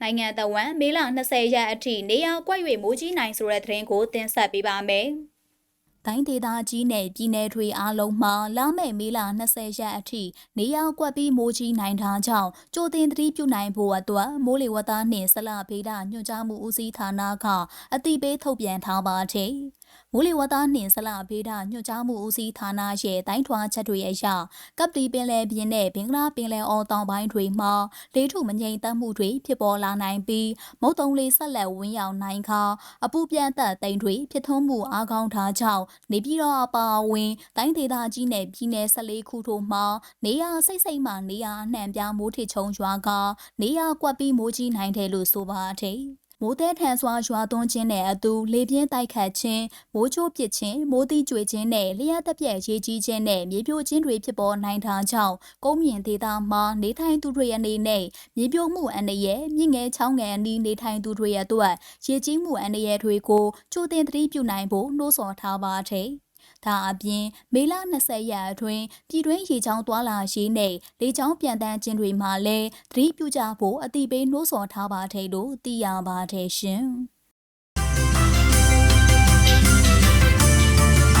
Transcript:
နိုင်ငံတဝန်းမေလ20ရက်အထိနေရာကွက်၍မိုးကြီးနိုင်ဆိုတဲ့သတင်းကိုတင်ဆက်ပေးပါမယ်။တိုင်းဒေသကြီးနဲ့ပြည်နယ်တွေအားလုံးမှာလာမယ့်မေလ20ရက်အထိနေရာကွက်ပြီးမိုးကြီးနိုင်တာကြောင့်ကြိုတင်သတိပြုနိုင်ဖို့အတွက်မိုးလေဝသနှင့်ဆလဗေဒညွှန်ကြားမှုဦးစီးဌာနကအတိပေးထုတ်ပြန်ထားပါတယ်။ မိုးလေဝသနှင့်ဆလဗေဒညွှန်ကြားမှုဦးစီးဌာနရဲ့တိုင်းထွာချက်တွေအရကပ်တီပင်လယ်ပြင်နဲ့ဘင်္ဂလားပင်လယ်အော်တောင်ပိုင်းတွေမှာလေထုမငြိမ်သက်မှုတွေဖြစ်ပေါ်လာနိုင်ပြီးမုတ်တုံလေဆက်လက်ဝင်းရောက်နိုင်ခါအပူပြန့်သက်တိမ်တွေဖြစ်ထွန်းမှုအားကောင်းထားကြောင့်နေပြည်တော်အပါအဝင်တိုင်းဒေသကြီးနဲ့ပြည်နယ်14ခုတို့မှာနေရစိတ်စိတ်မှနေရအနှံပြမိုးထချုံရွာကနေရကွက်ပြီးမိုးကြီးနိုင်တယ်လို့ဆိုပါတယ် မိုးသည်ထန်စွာရွာသွန်းခြင်းနဲ့အတူလေပြင်းတိုက်ခတ်ခြင်းမိုးချိုးပစ်ခြင်းမိုးတိကျွေခြင်းနဲ့လျှက်တက်ပြက်ရေးကြီးခြင်းနဲ့မြေပြိုခြင်းတွေဖြစ်ပေါ်နိုင်တာကြောင့်ကုန်းမြင့်ဒေသမှာနေထိုင်သူတွေအနေနဲ့မြေပြိုမှုအန္တရာယ်မြင့်ငယ်ချောင်းငယ်အနီးနေထိုင်သူတွေအတွက်ရေကြီးမှုအန္တရာယ်တွေကိုကြိုတင်သတိပြုနိုင်ဖို့နှိုးဆော်ထားပါတယ်။ ဒါအပြင်မေလ20ရက်အတွင်းပြည်တွင်းရေချောင်းသွာလာရေးနဲ့လေချောင်းပြန်တန်းခြင်းတွေမှာလည်းသတိပြုကြဖို့အတိပေးနှိုးဆော်ထားပါတယ်လို့သိရပါတယ်ရှင်။